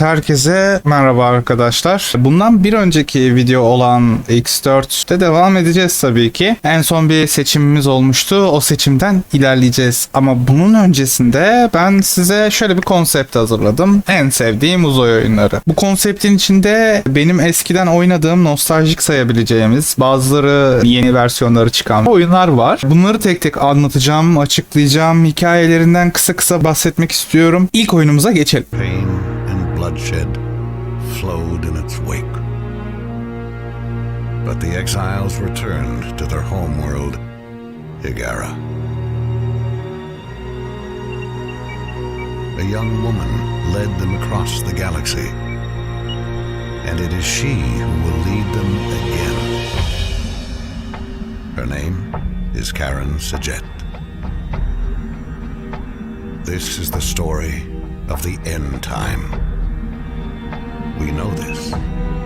Herkese merhaba arkadaşlar. Bundan bir önceki video olan X4'te devam edeceğiz tabii ki. En son bir seçimimiz olmuştu. O seçimden ilerleyeceğiz. Ama bunun öncesinde ben size şöyle bir konsept hazırladım. En sevdiğim uzay oyunları. Bu konseptin içinde benim eskiden oynadığım nostaljik sayabileceğimiz bazıları yeni versiyonları çıkan oyunlar var. Bunları tek tek anlatacağım, açıklayacağım. Hikayelerinden kısa kısa bahsetmek istiyorum. İlk oyunumuza geçelim. Pain bloodshed flowed in its wake. But the exiles returned to their homeworld, Higara. A young woman led them across the galaxy, and it is she who will lead them again. Her name is Karen Sajet. This is the story of the end time. We know this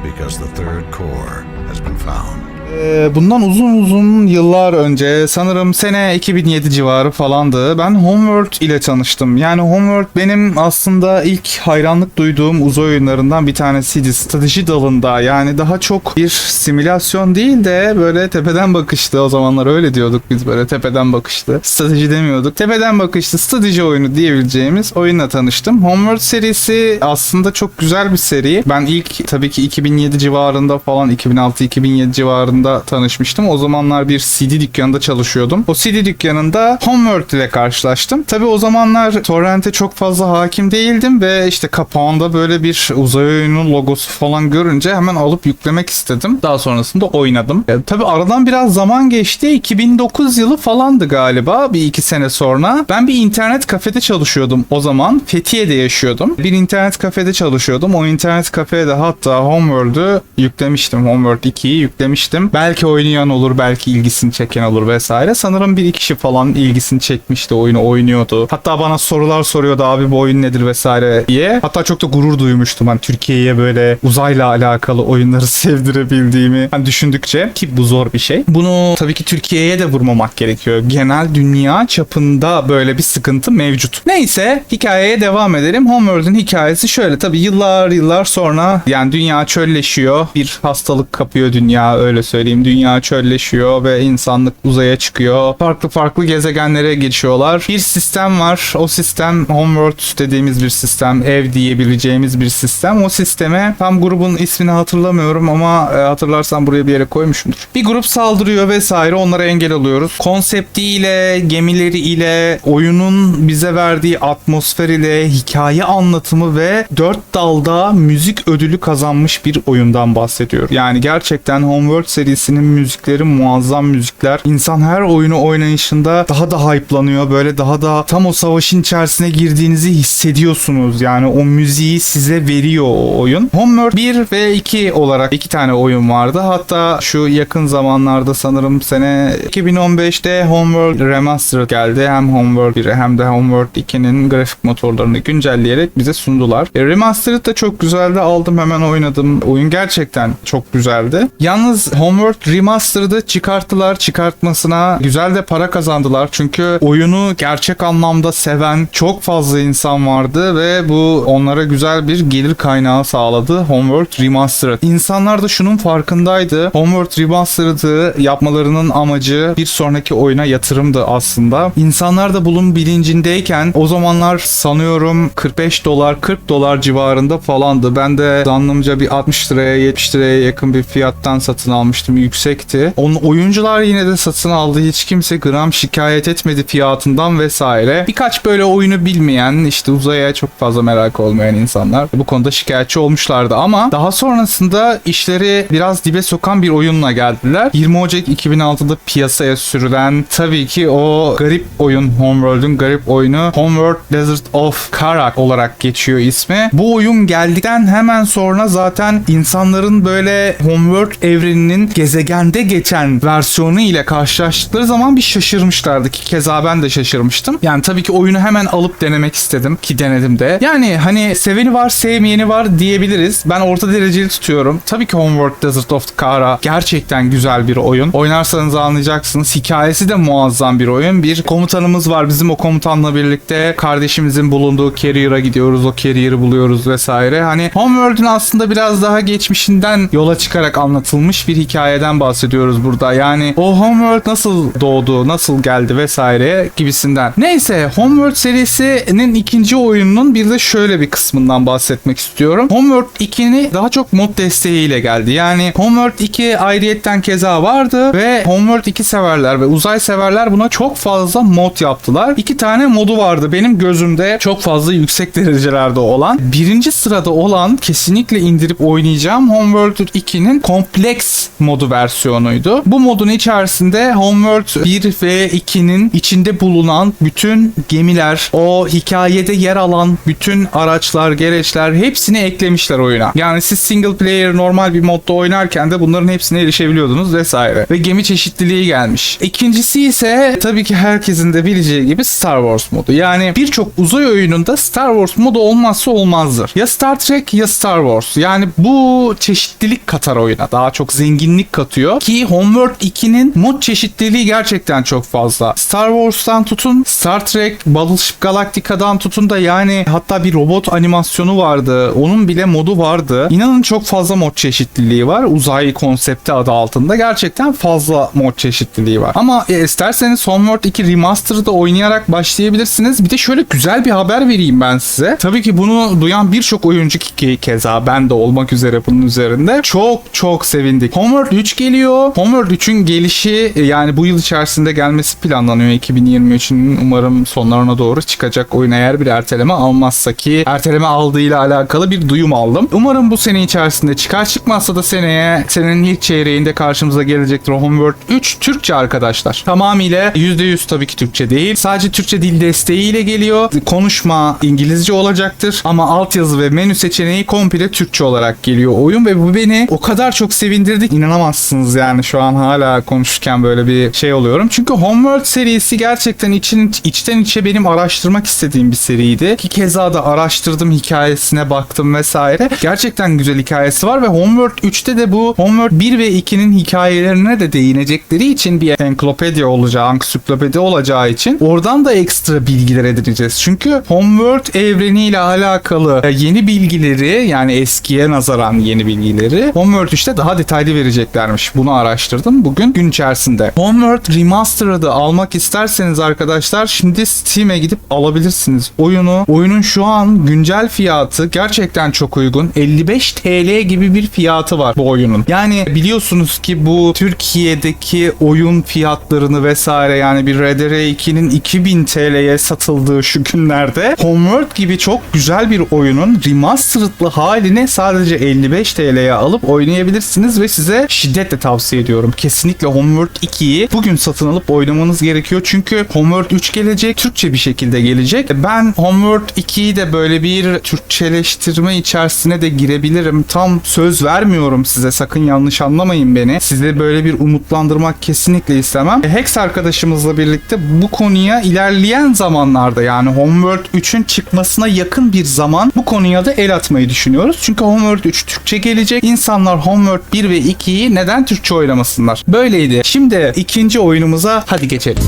because the third core has been found. Ee, bundan uzun uzun yıllar önce sanırım sene 2007 civarı falandı. Ben Homeworld ile tanıştım. Yani Homeworld benim aslında ilk hayranlık duyduğum uzay oyunlarından bir tanesiydi. Strateji dalında yani daha çok bir simülasyon değil de böyle tepeden bakıştı. O zamanlar öyle diyorduk biz böyle tepeden bakıştı. Strateji demiyorduk. Tepeden bakıştı strateji oyunu diyebileceğimiz oyunla tanıştım. Homeworld serisi aslında çok güzel bir seri. Ben ilk tabii ki 2007 civarında falan 2006-2007 civarında tanışmıştım. O zamanlar bir CD dükkanında çalışıyordum. O CD dükkanında Homeworld ile karşılaştım. Tabii o zamanlar torrente çok fazla hakim değildim ve işte kapağında böyle bir uzay oyunu logosu falan görünce hemen alıp yüklemek istedim. Daha sonrasında oynadım. E, tabii aradan biraz zaman geçti. 2009 yılı falandı galiba bir iki sene sonra. Ben bir internet kafede çalışıyordum o zaman. Fethiye'de yaşıyordum. Bir internet kafede çalışıyordum. O internet kafede hatta Homeworld'ü yüklemiştim. Homeworld 2'yi yüklemiştim. Belki oynayan olur, belki ilgisini çeken olur vesaire. Sanırım bir iki kişi falan ilgisini çekmişti, oyunu oynuyordu. Hatta bana sorular soruyordu abi bu oyun nedir vesaire diye. Hatta çok da gurur duymuştum. Hani Türkiye'ye böyle uzayla alakalı oyunları sevdirebildiğimi hani düşündükçe ki bu zor bir şey. Bunu tabii ki Türkiye'ye de vurmamak gerekiyor. Genel dünya çapında böyle bir sıkıntı mevcut. Neyse hikayeye devam edelim. Homeworld'un hikayesi şöyle tabii yıllar yıllar sonra yani dünya çölleşiyor. Bir hastalık kapıyor dünya öyle. Dünya çölleşiyor ve insanlık uzaya çıkıyor. Farklı farklı gezegenlere geçiyorlar. Bir sistem var. O sistem Homeworld dediğimiz bir sistem. Ev diyebileceğimiz bir sistem. O sisteme tam grubun ismini hatırlamıyorum ama e, hatırlarsam buraya bir yere koymuşumdur. Bir grup saldırıyor vesaire onlara engel oluyoruz. Konseptiyle, gemileriyle, oyunun bize verdiği atmosferiyle, hikaye anlatımı ve dört dalda müzik ödülü kazanmış bir oyundan bahsediyorum. Yani gerçekten Homeworld serisinin müzikleri muazzam müzikler. İnsan her oyunu oynayışında daha da hype'lanıyor. Böyle daha da tam o savaşın içerisine girdiğinizi hissediyorsunuz. Yani o müziği size veriyor o oyun. Homeworld 1 ve 2 olarak iki tane oyun vardı. Hatta şu yakın zamanlarda sanırım sene 2015'te Homeworld Remastered geldi. Hem Homeworld 1'i hem de Homeworld 2'nin grafik motorlarını güncelleyerek bize sundular. E, Remastered da çok güzeldi. Aldım hemen oynadım. Oyun gerçekten çok güzeldi. Yalnız Homeworld Remastered'ı çıkarttılar. Çıkartmasına güzel de para kazandılar. Çünkü oyunu gerçek anlamda seven çok fazla insan vardı ve bu onlara güzel bir gelir kaynağı sağladı. Homeworld Remastered. İnsanlar da şunun farkındaydı. Homeworld Remastered'ı yapmalarının amacı bir sonraki oyuna yatırımdı aslında. İnsanlar da bunun bilincindeyken o zamanlar sanıyorum 45 dolar 40 dolar civarında falandı. Ben de zannımca bir 60 liraya 70 liraya yakın bir fiyattan satın almıştım. Yüksekti. Onun oyuncular yine de satın aldı. Hiç kimse gram şikayet etmedi fiyatından vesaire. Birkaç böyle oyunu bilmeyen işte uzaya çok fazla merak olmayan insanlar bu konuda şikayetçi olmuşlardı ama daha sonrasında işleri biraz dibe sokan bir oyunla geldiler. 20 Ocak 2006'da piyasaya sürülen tabii ki o garip oyun Homeworld'un garip oyunu Homeworld Desert of Karak olarak geçiyor ismi. Bu oyun geldikten hemen sonra zaten insanların böyle Homeworld evreninin gezegende geçen versiyonu ile karşılaştıkları zaman bir şaşırmışlardı ki keza ben de şaşırmıştım. Yani tabii ki oyunu hemen alıp denemek istedim ki denedim de. Yani hani seveni var sevmeyeni var diyebiliriz. Ben orta dereceli tutuyorum. Tabii ki Homeworld Desert of Kara gerçekten güzel bir oyun. Oynarsanız anlayacaksınız. Hikayesi de muazzam bir oyun. Bir komutanımız var. Bizim o komutanla birlikte kardeşimizin bulunduğu carrier'a gidiyoruz. O carrier'ı buluyoruz vesaire. Hani Homeworld'un aslında biraz daha geçmişinden yola çıkarak anlatılmış bir hikayeden bahsediyoruz burada. Yani o Homeworld nasıl doğdu, nasıl geldi vesaire gibisinden. Neyse Homeworld serisinin ikinci oyununun bir de şöyle bir kısmından bahsetmek istiyorum. Homeworld 2'ni daha çok mod desteğiyle geldi. Yani Homeworld 2 ayrıyetten keza vardı ve Homeworld 2 severler ve uzay severler buna çok fazla mod yaptılar. İki tane modu vardı benim gözümde çok fazla yüksek derecelerde olan. Birinci sırada olan kesinlikle indirip oynayacağım Homeworld 2'nin kompleks modu versiyonuydu. Bu modun içerisinde Homeworld 1 ve 2'nin içinde bulunan bütün gemiler, o hikayede yer alan bütün araçlar, gereçler hepsini eklemişler oyuna. Yani siz single player normal bir modda oynarken de bunların hepsine erişebiliyordunuz vesaire. Ve gemi çeşitliliği gelmiş. İkincisi ise tabii ki herkesin de bileceği gibi Star Wars modu. Yani birçok uzay oyununda Star Wars modu olmazsa olmazdır. Ya Star Trek ya Star Wars. Yani bu çeşitlilik katar oyuna. Daha çok zenginlik katıyor. Ki Homeworld 2'nin mod çeşitliliği gerçekten çok fazla. Star Wars'tan tutun Star Trek, Battleship Galactica'dan tutun da yani hatta bir robot animasyonu vardı. Onun bile modu vardı. İnanın çok fazla mod çeşitliliği var. Uzay konsepti adı altında gerçekten fazla mod çeşitliliği var. Ama e, isterseniz Homeworld 2 Remastered'ı oynayarak başlayabilirsiniz. Bir de şöyle güzel bir haber vereyim ben size. Tabii ki bunu duyan birçok oyuncu ki keza ben de olmak üzere bunun üzerinde çok çok sevindik. Homeworld 3 geliyor. Homeworld 3'ün gelişi e, yani bu yıl içerisinde gelmesi planlanıyor 2023'ün umarım sonlarına doğru çıkacak oyun eğer bir erteleme almazsa ki erteleme aldığıyla alakalı bir duyum aldım. Umarım bu sene içerisinde çıkar çıkmazsa da seneye senenin ilk çeyreğinde karşımıza gelecektir Homeworld 3 Türkçe arkadaşlar. Tamamıyla %100 tabii ki Türkçe değil. Sadece Türkçe dil desteğiyle geliyor. Konuşma İngilizce olacaktır ama altyazı ve menü seçeneği komple Türkçe olarak geliyor oyun ve bu beni o kadar çok sevindirdi. ki İnanamazsınız yani şu an hala konuşurken böyle bir şey oluyorum. Çünkü Homeworld serisi gerçekten için, içten içe benim araştırmak istediğim bir seriydi. Ki keza da araştırdım hikayesine baktım vesaire. Gerçekten güzel hikayesi var ve Homeworld 3'te de bu Homeworld 1 ve 2'nin hikayelerine de değinecekleri için bir enklopedya olacağı, ansiklopedi olacağı için oradan da ekstra bilgiler edineceğiz. Çünkü Homeworld evreniyle alakalı e, yeni bilgileri yani eskiye nazaran yeni bilgileri Homeworld 3'te daha detaylı vereceklermiş. Bunu araştırdım bugün gün içerisinde. Homeworld Remastered'ı almak isterseniz arkadaşlar şimdi Steam'e gidip alabilirsiniz. Oyunu oyunun şu an güncel fiyatı gerçekten çok uygun. 55 TL gibi bir fiyatı var bu oyunun. Yani biliyorsunuz ki bu Türkiye'deki oyun fiyatlarını vesaire yani bir RDR2'nin 2000 TL'ye satıldığı şu günlerde Homeworld gibi çok güzel bir oyunun remastered'lı halini sadece 55 TL'ye alıp oynayabilirsiniz ve size şiddetle tavsiye ediyorum. Kesinlikle Homeworld 2'yi bugün satın alıp oynamanız gerekiyor. Çünkü Homeworld 3 gelecek, Türkçe bir şekilde gelecek. Ben Homeworld 2'yi de böyle bir Türkçeleştirme içerisine de girebilirim. Tam söz vermiyorum size. Sakın yanlış anlamayın beni. Sizi böyle bir umutlandırmak kesinlikle istemem. Hex arkadaşımızla birlikte bu konuya ilerleyen zamanlarda yani Homeworld 3'ün çıkmasına yakın bir zaman bu konuya da el atmayı düşünüyoruz. Çünkü Homeworld 3 Türkçe gelecek. İnsanlar Homeworld 1 ve 2'yi neden Türkçe oynamasınlar? Böyleydi. Şimdi ikinci oyunumuza hadi geçelim.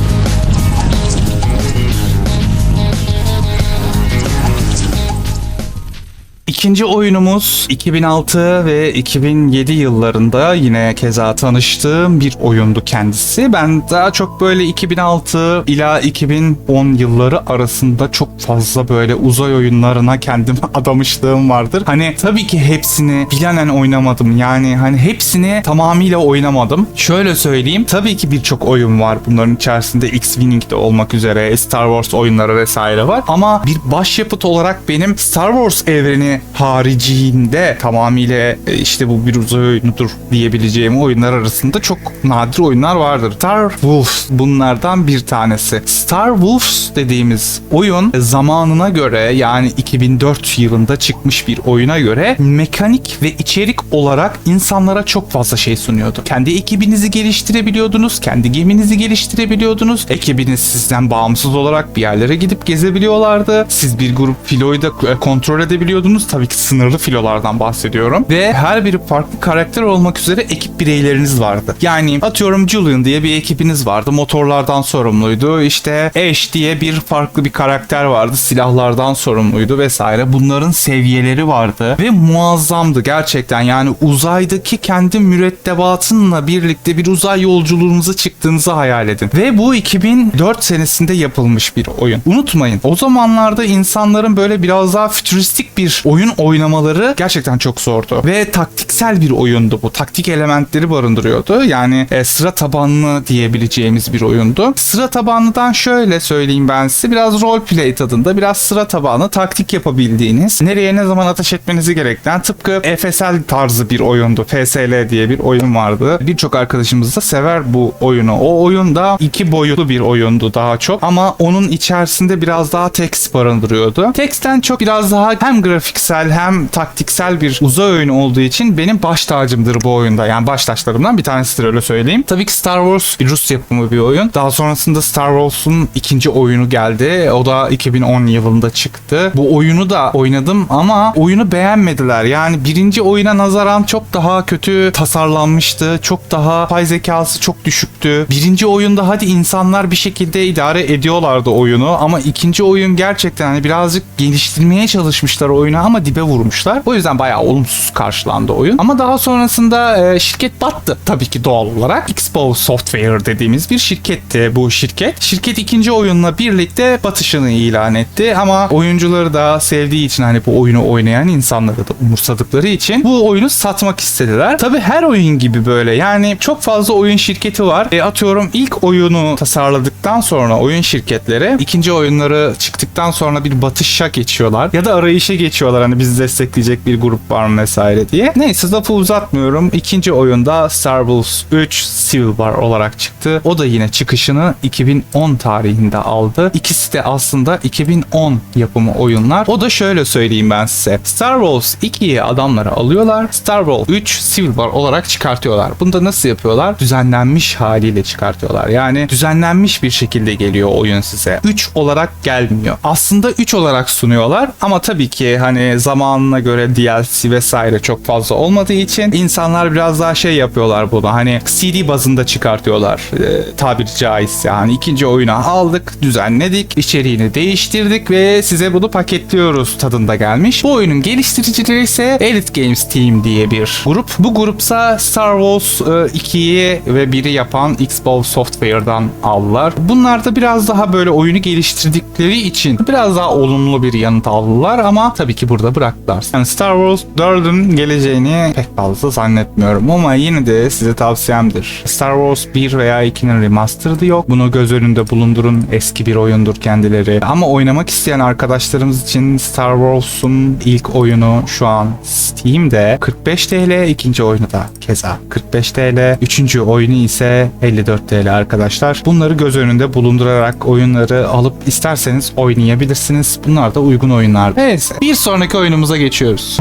İkinci oyunumuz 2006 ve 2007 yıllarında yine keza tanıştığım bir oyundu kendisi. Ben daha çok böyle 2006 ila 2010 yılları arasında çok fazla böyle uzay oyunlarına kendim adamışlığım vardır. Hani tabii ki hepsini bilenen oynamadım. Yani hani hepsini tamamıyla oynamadım. Şöyle söyleyeyim. Tabii ki birçok oyun var. Bunların içerisinde X-Wing de olmak üzere Star Wars oyunları vesaire var. Ama bir başyapıt olarak benim Star Wars evreni haricinde tamamıyla e, işte bu bir uzay oyunudur diyebileceğim oyunlar arasında çok nadir oyunlar vardır. Star Wolf bunlardan bir tanesi. Star Wolves dediğimiz oyun zamanına göre yani 2004 yılında çıkmış bir oyuna göre mekanik ve içerik olarak insanlara çok fazla şey sunuyordu. Kendi ekibinizi geliştirebiliyordunuz, kendi geminizi geliştirebiliyordunuz. Ekibiniz sizden bağımsız olarak bir yerlere gidip gezebiliyorlardı. Siz bir grup filoyu da e, kontrol edebiliyordunuz. Tabii ki sınırlı filolardan bahsediyorum. Ve her biri farklı karakter olmak üzere ekip bireyleriniz vardı. Yani atıyorum Julian diye bir ekibiniz vardı. Motorlardan sorumluydu. İşte Ash diye bir farklı bir karakter vardı. Silahlardan sorumluydu vesaire. Bunların seviyeleri vardı ve muazzamdı gerçekten. Yani uzaydaki kendi mürettebatınla birlikte bir uzay yolculuğunuza çıktığınızı hayal edin. Ve bu 2004 senesinde yapılmış bir oyun. Unutmayın o zamanlarda insanların böyle biraz daha fütüristik bir oyun oynamaları gerçekten çok zordu. Ve taktiksel bir oyundu bu. Taktik elementleri barındırıyordu. Yani e, sıra tabanlı diyebileceğimiz bir oyundu. Sıra tabanlıdan şöyle söyleyeyim ben size. Biraz roleplay tadında, biraz sıra tabanlı taktik yapabildiğiniz, nereye ne zaman ateş etmenizi gerektiren tıpkı FSL tarzı bir oyundu. FSL diye bir oyun vardı. Birçok arkadaşımız da sever bu oyunu. O oyun da iki boyutlu bir oyundu daha çok ama onun içerisinde biraz daha text barındırıyordu. Text'ten çok biraz daha hem grafiksel hem taktiksel bir uzay oyunu olduğu için benim baş tacımdır bu oyunda. Yani baş taşlarımdan bir tanesidir öyle söyleyeyim. Tabii ki Star Wars bir Rus yapımı bir oyun. Daha sonrasında Star Wars'un ikinci oyunu geldi. O da 2010 yılında çıktı. Bu oyunu da oynadım ama oyunu beğenmediler. Yani birinci oyuna nazaran çok daha kötü tasarlanmıştı. Çok daha pay zekası çok düşüktü. Birinci oyunda hadi insanlar bir şekilde idare ediyorlardı oyunu ama ikinci oyun gerçekten hani birazcık geliştirmeye çalışmışlar oyunu ama dibe vurmuşlar. O yüzden bayağı olumsuz karşılandı oyun. Ama daha sonrasında e, şirket battı tabii ki doğal olarak. Expo Software dediğimiz bir şirketti bu şirket. Şirket ikinci oyunla birlikte batışını ilan etti ama oyuncuları da sevdiği için hani bu oyunu oynayan insanları da umursadıkları için bu oyunu satmak istediler. Tabii her oyun gibi böyle yani çok fazla oyun şirketi var. E, atıyorum ilk oyunu tasarladıktan sonra oyun şirketleri ikinci oyunları çıktıktan sonra bir batışa geçiyorlar ya da arayışa geçiyorlar hani bizi destekleyecek bir grup var mı vesaire diye. Neyse lafı uzatmıyorum. İkinci oyunda Star Wars 3 Civil War olarak çıktı. O da yine çıkışını 2010 tarihinde aldı. İkisi de aslında 2010 yapımı oyunlar. O da şöyle söyleyeyim ben size. Star Wars 2'yi adamları alıyorlar. Star Wars 3 Civil War olarak çıkartıyorlar. Bunu da nasıl yapıyorlar? Düzenlenmiş haliyle çıkartıyorlar. Yani düzenlenmiş bir şekilde geliyor oyun size. 3 olarak gelmiyor. Aslında 3 olarak sunuyorlar ama tabii ki hani zamanına göre DLC vesaire çok fazla olmadığı için insanlar biraz daha şey yapıyorlar bunu. Hani CD bazında çıkartıyorlar e, tabiri caizse. Yani ikinci oyunu aldık, düzenledik, içeriğini değiştirdik ve size bunu paketliyoruz tadında gelmiş. Bu oyunun geliştiricileri ise Elite Games Team diye bir grup. Bu grupsa Star Wars e, 2'yi ve 1'i yapan Xbox Software'dan aldılar. Bunlar da biraz daha böyle oyunu geliştirdikleri için biraz daha olumlu bir yanıt aldılar ama tabii ki burada bıraktılar. Yani Star Wars 4'ün geleceğini pek fazla zannetmiyorum ama yine de size tavsiyemdir. Star Wars 1 veya 2'nin remastered'ı yok. Bunu göz önünde bulundurun. Eski bir oyundur kendileri. Ama oynamak isteyen arkadaşlarımız için Star Wars'un ilk oyunu şu an Steam'de 45 TL, ikinci oyunu da keza 45 TL, üçüncü oyunu ise 54 TL arkadaşlar. Bunları göz önünde bulundurarak oyunları alıp isterseniz oynayabilirsiniz. Bunlar da uygun oyunlar. Neyse bir sonraki oyunumuza geçiyoruz.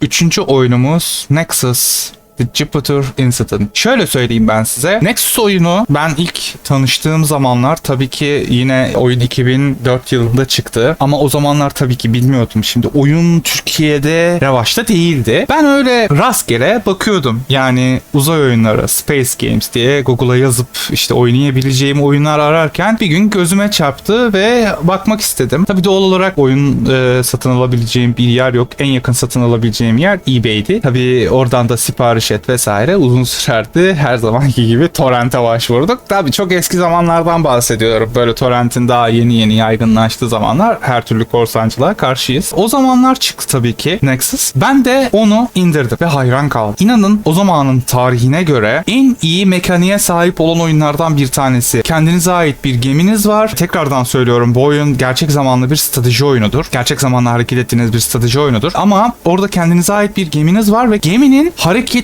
Üçüncü oyunumuz Nexus The Jupiter Incident. Şöyle söyleyeyim ben size. Nexus oyunu ben ilk tanıştığım zamanlar tabii ki yine oyun 2004 yılında çıktı. Ama o zamanlar tabii ki bilmiyordum. Şimdi oyun Türkiye'de revaçta değildi. Ben öyle rastgele bakıyordum. Yani uzay oyunları, Space Games diye Google'a yazıp işte oynayabileceğim oyunlar ararken bir gün gözüme çarptı ve bakmak istedim. Tabii doğal olarak oyun e, satın alabileceğim bir yer yok. En yakın satın alabileceğim yer eBay'di. Tabii oradan da sipariş keşfet vesaire uzun sürerdi. Her zamanki gibi torrente başvurduk. Tabii çok eski zamanlardan bahsediyorum. Böyle torrentin daha yeni yeni yaygınlaştığı zamanlar her türlü korsancılığa karşıyız. O zamanlar çıktı tabii ki Nexus. Ben de onu indirdim ve hayran kaldım. İnanın o zamanın tarihine göre en iyi mekaniğe sahip olan oyunlardan bir tanesi. Kendinize ait bir geminiz var. Tekrardan söylüyorum bu oyun gerçek zamanlı bir strateji oyunudur. Gerçek zamanlı hareket ettiğiniz bir strateji oyunudur. Ama orada kendinize ait bir geminiz var ve geminin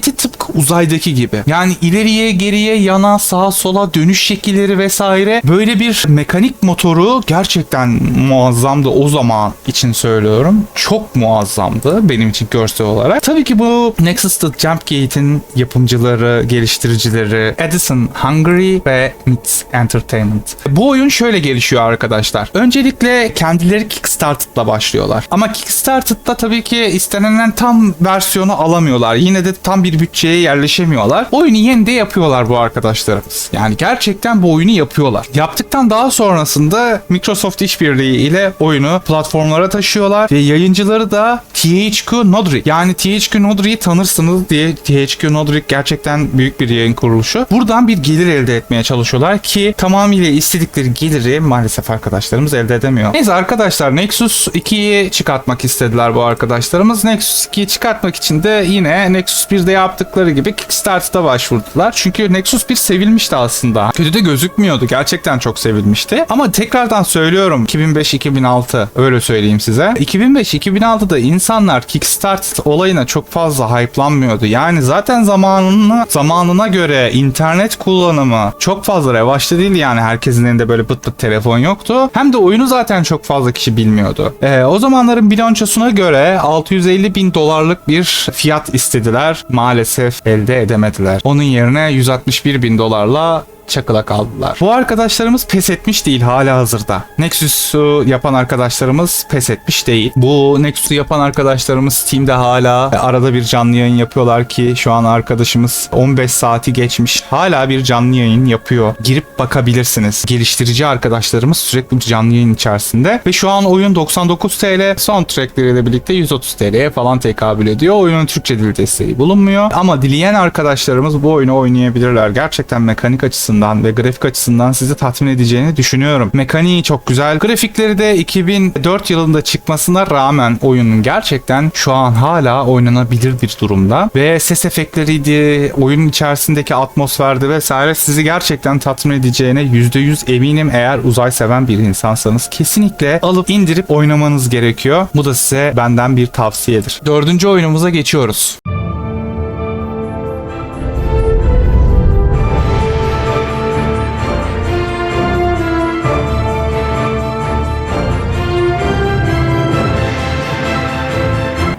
hareketi tıpkı uzaydaki gibi. Yani ileriye geriye yana sağa sola dönüş şekilleri vesaire böyle bir mekanik motoru gerçekten muazzamdı o zaman için söylüyorum. Çok muazzamdı benim için görsel olarak. Tabii ki bu Nexus'ta Jumpgate'in yapımcıları, geliştiricileri Edison Hungary ve Mix Entertainment. Bu oyun şöyle gelişiyor arkadaşlar. Öncelikle kendileri Kickstarter'la başlıyorlar. Ama Kickstarter'da tabii ki istenilen tam versiyonu alamıyorlar. Yine de tam bir bütçeye yerleşemiyorlar. Oyunu yenide yapıyorlar bu arkadaşlarımız. Yani gerçekten bu oyunu yapıyorlar. Yaptıktan daha sonrasında Microsoft işbirliği ile oyunu platformlara taşıyorlar ve yayıncıları da THQ Nordic. Yani THQ Nordic'i tanırsınız diye THQ Nordic gerçekten büyük bir yayın kuruluşu. Buradan bir gelir elde etmeye çalışıyorlar ki tamamıyla istedikleri geliri maalesef arkadaşlarımız elde edemiyor. Neyse arkadaşlar Nexus 2'yi çıkartmak istediler bu arkadaşlarımız. Nexus 2'yi çıkartmak için de yine Nexus 1'de yaptıkları gibi Kickstarter'da başvurdular. Çünkü Nexus 1 sevilmişti aslında. Kötü de gözükmüyordu. Gerçekten çok sevilmişti. Ama tekrardan söylüyorum 2005-2006 öyle söyleyeyim size. 2005-2006'da insanlar Kickstarter olayına çok fazla hype'lanmıyordu. Yani zaten zamanına zamanına göre internet kullanımı çok fazla revaçta değil yani herkesin elinde böyle pıt pıt telefon yoktu. Hem de oyunu zaten çok fazla kişi bilmiyordu. Ee, o zamanların bilançosuna göre 650 bin dolarlık bir fiyat istediler. Maalesef elde edemediler. Onun yerine 161 bin dolarla çakıla kaldılar. Bu arkadaşlarımız pes etmiş değil hala hazırda. Nexus'u yapan arkadaşlarımız pes etmiş değil. Bu Nexus'u yapan arkadaşlarımız Steam'de hala arada bir canlı yayın yapıyorlar ki şu an arkadaşımız 15 saati geçmiş. Hala bir canlı yayın yapıyor. Girip bakabilirsiniz. Geliştirici arkadaşlarımız sürekli canlı yayın içerisinde ve şu an oyun 99 TL soundtrackleriyle birlikte 130 TL'ye falan tekabül ediyor. Oyunun Türkçe dil desteği bulunmuyor. Ama dileyen arkadaşlarımız bu oyunu oynayabilirler. Gerçekten mekanik açısından ve grafik açısından sizi tatmin edeceğini düşünüyorum. Mekaniği çok güzel. Grafikleri de 2004 yılında çıkmasına rağmen oyunun gerçekten şu an hala oynanabilir bir durumda. Ve ses efektleriydi, oyunun içerisindeki atmosferdi vesaire sizi gerçekten tatmin edeceğine %100 eminim eğer uzay seven bir insansanız. Kesinlikle alıp indirip oynamanız gerekiyor. Bu da size benden bir tavsiyedir. Dördüncü oyunumuza geçiyoruz.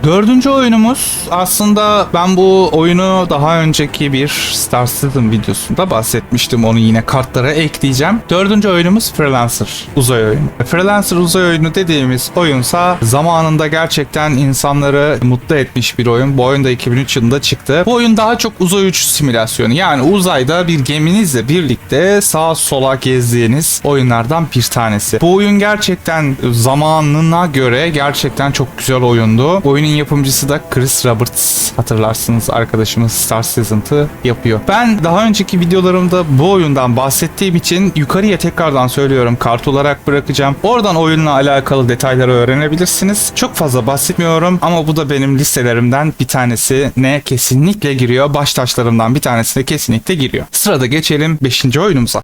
Dördüncü oyunumuz aslında ben bu oyunu daha önceki bir Star Citizen videosunda bahsetmiştim. Onu yine kartlara ekleyeceğim. Dördüncü oyunumuz Freelancer uzay oyunu. Freelancer uzay oyunu dediğimiz oyunsa zamanında gerçekten insanları mutlu etmiş bir oyun. Bu oyun da 2003 yılında çıktı. Bu oyun daha çok uzay uçuş simülasyonu. Yani uzayda bir geminizle birlikte sağa sola gezdiğiniz oyunlardan bir tanesi. Bu oyun gerçekten zamanına göre gerçekten çok güzel oyundu. Oyunun yapımcısı da Chris Roberts. Hatırlarsınız arkadaşımız Star Citizen'ı yapıyor. Ben daha önceki videolarımda bu oyundan bahsettiğim için yukarıya tekrardan söylüyorum kart olarak bırakacağım. Oradan oyunla alakalı detayları öğrenebilirsiniz. Çok fazla bahsetmiyorum ama bu da benim listelerimden bir tanesi ne kesinlikle giriyor. Baş taşlarımdan bir tanesi de kesinlikle giriyor. Sırada geçelim 5. oyunumuza.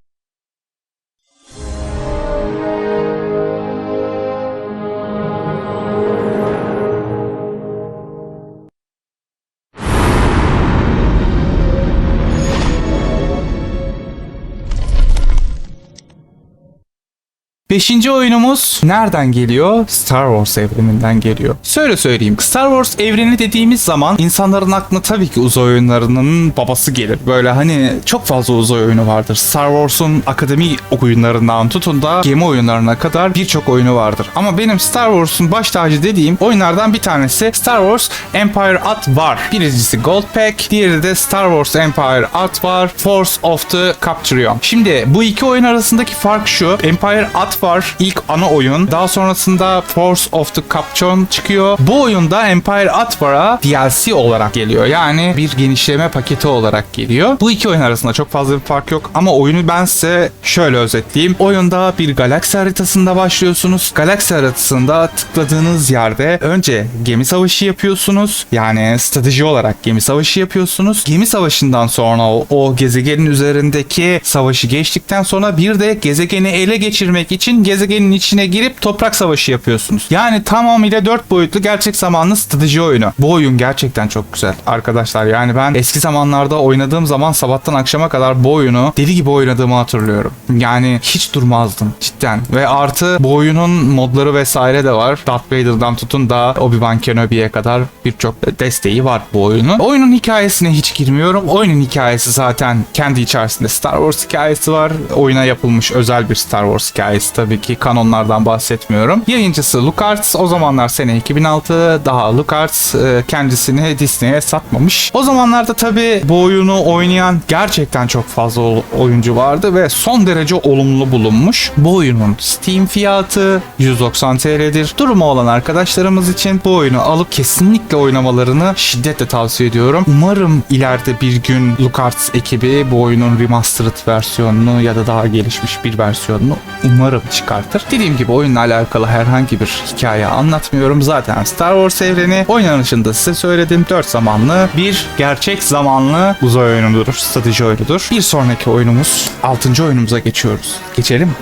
Beşinci oyunumuz nereden geliyor? Star Wars evreninden geliyor. Şöyle söyleyeyim. Star Wars evreni dediğimiz zaman insanların aklına tabii ki uzay oyunlarının babası gelir. Böyle hani çok fazla uzay oyunu vardır. Star Wars'un akademi oyunlarından tutun da gemi oyunlarına kadar birçok oyunu vardır. Ama benim Star Wars'un baş tacı dediğim oyunlardan bir tanesi Star Wars Empire at War. Birincisi Gold Pack, diğeri de Star Wars Empire at War Force of the Capturion. Şimdi bu iki oyun arasındaki fark şu. Empire at var. İlk ana oyun. Daha sonrasında Force of the Caption çıkıyor. Bu oyunda Empire at War'a DLC olarak geliyor. Yani bir genişleme paketi olarak geliyor. Bu iki oyun arasında çok fazla bir fark yok ama oyunu ben size şöyle özetleyeyim. Oyunda bir galaksi haritasında başlıyorsunuz. Galaksi haritasında tıkladığınız yerde önce gemi savaşı yapıyorsunuz. Yani strateji olarak gemi savaşı yapıyorsunuz. Gemi savaşından sonra o, o gezegenin üzerindeki savaşı geçtikten sonra bir de gezegeni ele geçirmek için gezegenin içine girip toprak savaşı yapıyorsunuz. Yani tamamıyla 4 boyutlu gerçek zamanlı strateji oyunu. Bu oyun gerçekten çok güzel arkadaşlar. Yani ben eski zamanlarda oynadığım zaman sabahtan akşama kadar bu oyunu deli gibi oynadığımı hatırlıyorum. Yani hiç durmazdım cidden. Ve artı bu oyunun modları vesaire de var. Darth Vader'dan tutun da Obi-Wan Kenobi'ye kadar birçok desteği var bu oyunun. Oyunun hikayesine hiç girmiyorum. Oyunun hikayesi zaten kendi içerisinde Star Wars hikayesi var. Oyuna yapılmış özel bir Star Wars hikayesi tabii ki kanonlardan bahsetmiyorum. Yayıncısı LucasArts o zamanlar sene 2006 daha LucasArts e, kendisini Disney'e satmamış. O zamanlarda tabii bu oyunu oynayan gerçekten çok fazla oyuncu vardı ve son derece olumlu bulunmuş. Bu oyunun Steam fiyatı 190 TL'dir. Durumu olan arkadaşlarımız için bu oyunu alıp kesinlikle oynamalarını şiddetle tavsiye ediyorum. Umarım ileride bir gün LucasArts ekibi bu oyunun remastered versiyonunu ya da daha gelişmiş bir versiyonunu umarım çıkartır. Dediğim gibi oyunla alakalı herhangi bir hikaye anlatmıyorum. Zaten Star Wars evreni oynanışında size söyledim. 4 zamanlı bir gerçek zamanlı uzay oyunudur. Strateji oyunudur. Bir sonraki oyunumuz 6. oyunumuza geçiyoruz. Geçelim.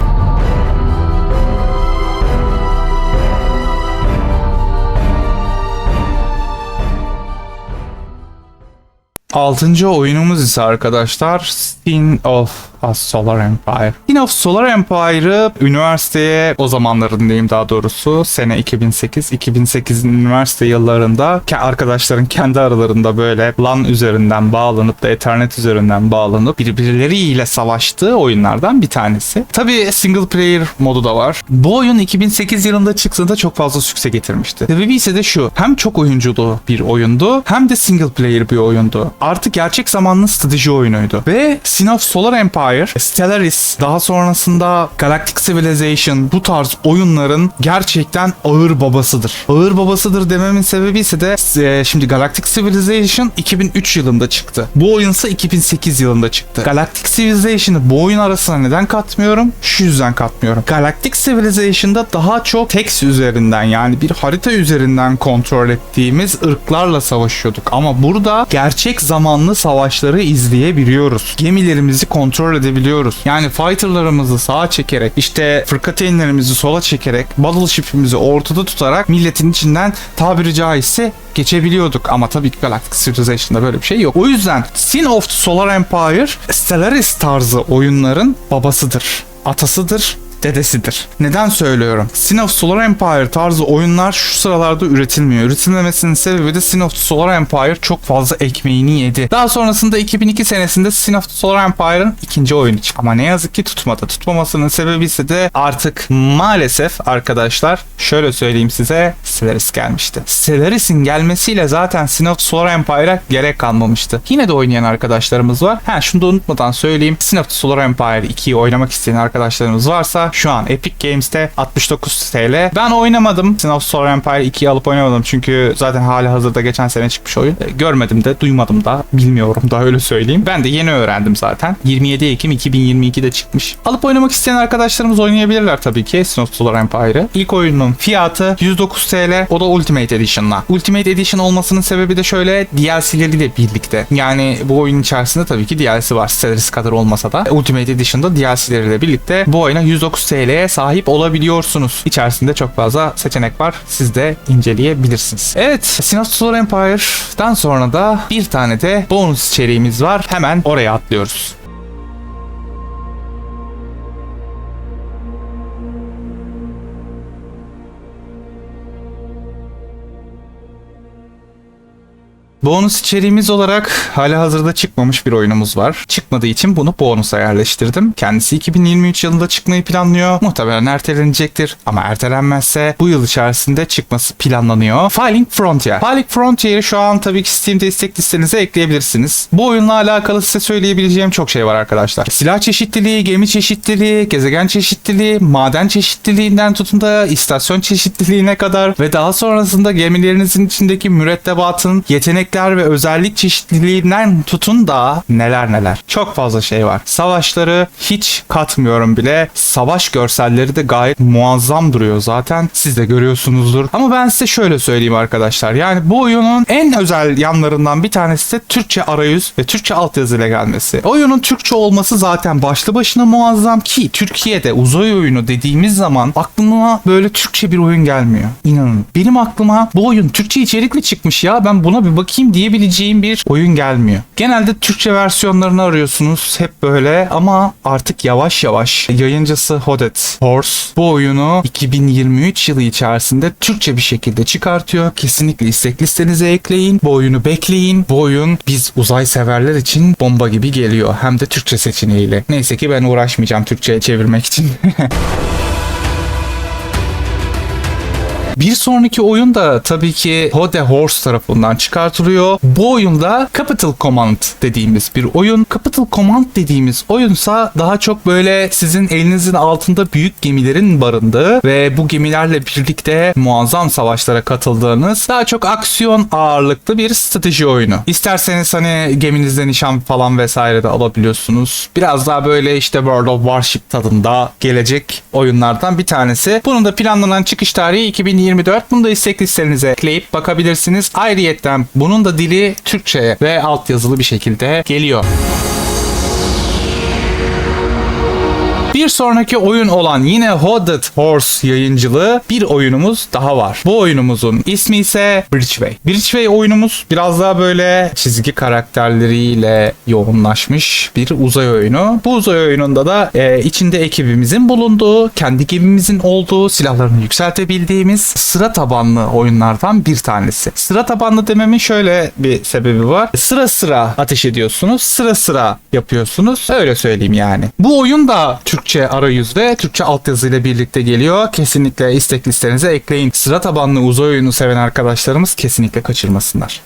Altıncı oyunumuz ise arkadaşlar Sin of a Solar Empire. Sin of Solar Empire'ı üniversiteye o zamanların diyeyim daha doğrusu sene 2008. 2008'in üniversite yıllarında arkadaşların kendi aralarında böyle LAN üzerinden bağlanıp da Ethernet üzerinden bağlanıp birbirleriyle savaştığı oyunlardan bir tanesi. Tabi single player modu da var. Bu oyun 2008 yılında çıktığında çok fazla sükse getirmişti. Sebebi ise de şu. Hem çok oyunculu bir oyundu hem de single player bir oyundu. Artık gerçek zamanlı strateji oyunuydu. Ve Sin of Solar Empire, Stellaris, daha sonrasında Galactic Civilization bu tarz oyunların gerçekten ağır babasıdır. Ağır babasıdır dememin sebebi ise de e, şimdi Galactic Civilization 2003 yılında çıktı. Bu oyun ise 2008 yılında çıktı. Galactic Civilization'ı bu oyun arasına neden katmıyorum? Şu yüzden katmıyorum. Galactic Civilization'da daha çok text üzerinden yani bir harita üzerinden kontrol ettiğimiz ırklarla savaşıyorduk. Ama burada gerçek zamanlı savaşları izleyebiliyoruz. Gemilerimizi kontrol edebiliyoruz. Yani fighterlarımızı sağa çekerek işte fırkateynlerimizi sola çekerek battleship'imizi ortada tutarak milletin içinden tabiri caizse geçebiliyorduk. Ama tabii ki Galactic Civilization'da böyle bir şey yok. O yüzden Sin of the Solar Empire Stellaris tarzı oyunların babasıdır. Atasıdır dedesidir. Neden söylüyorum? Sin of Solar Empire tarzı oyunlar şu sıralarda üretilmiyor. Üretilmemesinin sebebi de Sin of Solar Empire çok fazla ekmeğini yedi. Daha sonrasında 2002 senesinde Sin of Solar Empire'ın ikinci oyunu çıktı. Ama ne yazık ki tutmadı. Tutmamasının sebebi ise de artık maalesef arkadaşlar şöyle söyleyeyim size Stellaris gelmişti. Stellaris'in gelmesiyle zaten Sin of Solar Empire'a gerek kalmamıştı. Yine de oynayan arkadaşlarımız var. Ha şunu da unutmadan söyleyeyim. Sin of Solar Empire 2'yi oynamak isteyen arkadaşlarımız varsa şu an Epic Games'te 69 TL. Ben oynamadım. Sin of Solar Empire 2'yi alıp oynamadım. Çünkü zaten hali hazırda geçen sene çıkmış oyun. E, Görmedim de, duymadım da, bilmiyorum da öyle söyleyeyim. Ben de yeni öğrendim zaten. 27 Ekim 2022'de çıkmış. Alıp oynamak isteyen arkadaşlarımız oynayabilirler tabii ki Sin of Solar Empire'ı. İlk oyunun fiyatı 109 TL. O da Ultimate Edition'la. Ultimate Edition olmasının sebebi de şöyle DLC'leriyle birlikte. Yani bu oyunun içerisinde tabii ki DLC var. Stellaris kadar olmasa da. Ultimate Edition'da DLC'leriyle birlikte bu oyuna 109 TL'ye sahip olabiliyorsunuz. İçerisinde çok fazla seçenek var. Siz de inceleyebilirsiniz. Evet, Sin of Solar Empire'dan sonra da bir tane de bonus içeriğimiz var. Hemen oraya atlıyoruz. Bonus içeriğimiz olarak hala hazırda çıkmamış bir oyunumuz var. Çıkmadığı için bunu bonusa yerleştirdim. Kendisi 2023 yılında çıkmayı planlıyor. Muhtemelen ertelenecektir ama ertelenmezse bu yıl içerisinde çıkması planlanıyor. Filing Frontier. Filing Frontier'i şu an tabii ki Steam destek listenize ekleyebilirsiniz. Bu oyunla alakalı size söyleyebileceğim çok şey var arkadaşlar. Silah çeşitliliği, gemi çeşitliliği, gezegen çeşitliliği, maden çeşitliliğinden tutun da istasyon çeşitliliğine kadar ve daha sonrasında gemilerinizin içindeki mürettebatın yetenekler ve özellik çeşitliliğinden tutun da neler neler. Çok fazla şey var. Savaşları hiç katmıyorum bile. Savaş görselleri de gayet muazzam duruyor zaten. Siz de görüyorsunuzdur. Ama ben size şöyle söyleyeyim arkadaşlar. Yani bu oyunun en özel yanlarından bir tanesi de Türkçe arayüz ve Türkçe altyazı ile gelmesi. Oyunun Türkçe olması zaten başlı başına muazzam ki Türkiye'de uzay oyunu dediğimiz zaman aklıma böyle Türkçe bir oyun gelmiyor. İnanın. Benim aklıma bu oyun Türkçe içerikli çıkmış ya ben buna bir bakayım diyebileceğim bir oyun gelmiyor. Genelde Türkçe versiyonlarını arıyorsunuz hep böyle ama artık yavaş yavaş yayıncısı Hodet Horse bu oyunu 2023 yılı içerisinde Türkçe bir şekilde çıkartıyor. Kesinlikle istek listenize ekleyin. Bu oyunu bekleyin. Bu oyun biz uzay severler için bomba gibi geliyor. Hem de Türkçe seçeneğiyle. Neyse ki ben uğraşmayacağım Türkçe'ye çevirmek için. Bir sonraki oyun da tabii ki Hode Horse tarafından çıkartılıyor. Bu oyunda Capital Command dediğimiz bir oyun. Capital Command dediğimiz oyunsa daha çok böyle sizin elinizin altında büyük gemilerin barındığı ve bu gemilerle birlikte muazzam savaşlara katıldığınız daha çok aksiyon ağırlıklı bir strateji oyunu. İsterseniz hani geminizde nişan falan vesaire de alabiliyorsunuz. Biraz daha böyle işte World of Warship tadında gelecek oyunlardan bir tanesi. Bunun da planlanan çıkış tarihi 2024. Bunu da istek listenize ekleyip bakabilirsiniz. Ayrıyetten bunun da dili Türkçe ve altyazılı bir şekilde geliyor. Bir sonraki oyun olan yine Hooded Horse yayıncılığı bir oyunumuz daha var. Bu oyunumuzun ismi ise Bridgeway. Bridgeway oyunumuz biraz daha böyle çizgi karakterleriyle yoğunlaşmış bir uzay oyunu. Bu uzay oyununda da e, içinde ekibimizin bulunduğu, kendi gemimizin olduğu, silahlarını yükseltebildiğimiz sıra tabanlı oyunlardan bir tanesi. Sıra tabanlı dememin şöyle bir sebebi var. Sıra sıra ateş ediyorsunuz, sıra sıra yapıyorsunuz. Öyle söyleyeyim yani. Bu oyun da Türkçe arayüz ve Türkçe altyazı ile birlikte geliyor. Kesinlikle istek listenize ekleyin. Sıra tabanlı uzay oyunu seven arkadaşlarımız kesinlikle kaçırmasınlar.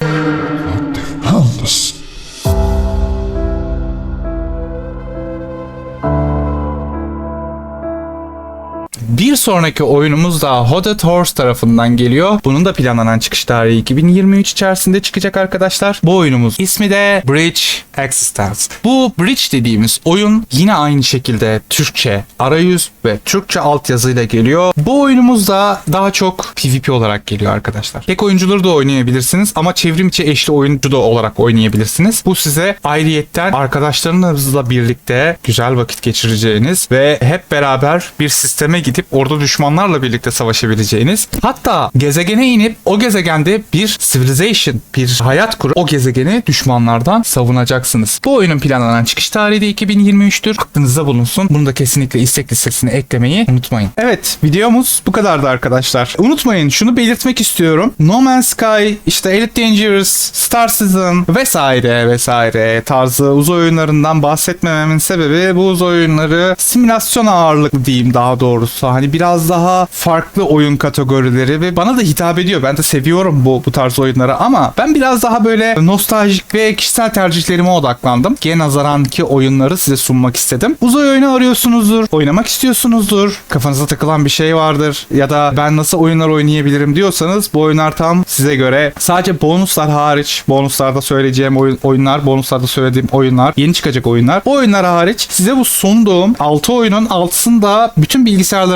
Bir sonraki oyunumuz da Hooded Horse tarafından geliyor. Bunun da planlanan çıkış tarihi 2023 içerisinde çıkacak arkadaşlar. Bu oyunumuz ismi de Bridge Existence. Bu Bridge dediğimiz oyun yine aynı şekilde Türkçe arayüz ve Türkçe altyazıyla geliyor. Bu oyunumuz da daha çok PvP olarak geliyor arkadaşlar. Tek oyuncuları da oynayabilirsiniz ama çevrim içi eşli oyuncu da olarak oynayabilirsiniz. Bu size ayrıyetten arkadaşlarınızla birlikte güzel vakit geçireceğiniz ve hep beraber bir sisteme gidip orada düşmanlarla birlikte savaşabileceğiniz hatta gezegene inip o gezegende bir civilization, bir hayat kurup o gezegeni düşmanlardan savunacaksınız. Bu oyunun planlanan çıkış tarihi de 2023'tür. Aklınızda bulunsun. Bunu da kesinlikle istek listesine eklemeyi unutmayın. Evet videomuz bu kadardı arkadaşlar. Unutmayın şunu belirtmek istiyorum. No Man's Sky, işte Elite Dangerous, Star Citizen vesaire vesaire tarzı uzay oyunlarından bahsetmememin sebebi bu uzay oyunları simülasyon ağırlıklı diyeyim daha doğrusu. Hani biraz daha farklı oyun kategorileri ve bana da hitap ediyor. Ben de seviyorum bu bu tarz oyunları ama ben biraz daha böyle nostaljik ve kişisel tercihlerime odaklandım. Gene nazaranki oyunları size sunmak istedim. Uzay oyunu arıyorsunuzdur, oynamak istiyorsunuzdur, kafanıza takılan bir şey vardır ya da ben nasıl oyunlar oynayabilirim diyorsanız bu oyunlar tam size göre. Sadece bonuslar hariç, bonuslarda söyleyeceğim oyun, oyunlar, bonuslarda söylediğim oyunlar, yeni çıkacak oyunlar. Bu oyunlar hariç size bu sunduğum 6 oyunun 6'sını da bütün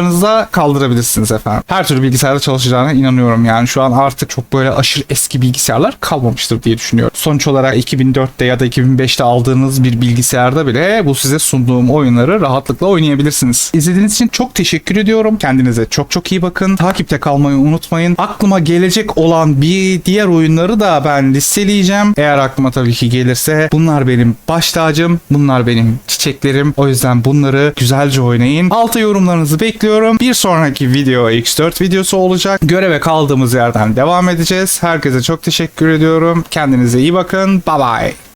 bilgisayarlarınızda kaldırabilirsiniz efendim. Her türlü bilgisayarda çalışacağına inanıyorum yani. Şu an artık çok böyle aşırı eski bilgisayarlar kalmamıştır diye düşünüyorum. Sonuç olarak 2004'te ya da 2005'te aldığınız bir bilgisayarda bile bu size sunduğum oyunları rahatlıkla oynayabilirsiniz. İzlediğiniz için çok teşekkür ediyorum. Kendinize çok çok iyi bakın. Takipte kalmayı unutmayın. Aklıma gelecek olan bir diğer oyunları da ben listeleyeceğim. Eğer aklıma tabii ki gelirse bunlar benim baş tacım. Bunlar benim çiçeklerim. O yüzden bunları güzelce oynayın. Alta yorumlarınızı bekliyorum. Ediyorum. Bir sonraki video X4 videosu olacak. Göreve kaldığımız yerden devam edeceğiz. Herkese çok teşekkür ediyorum. Kendinize iyi bakın. Bye bye.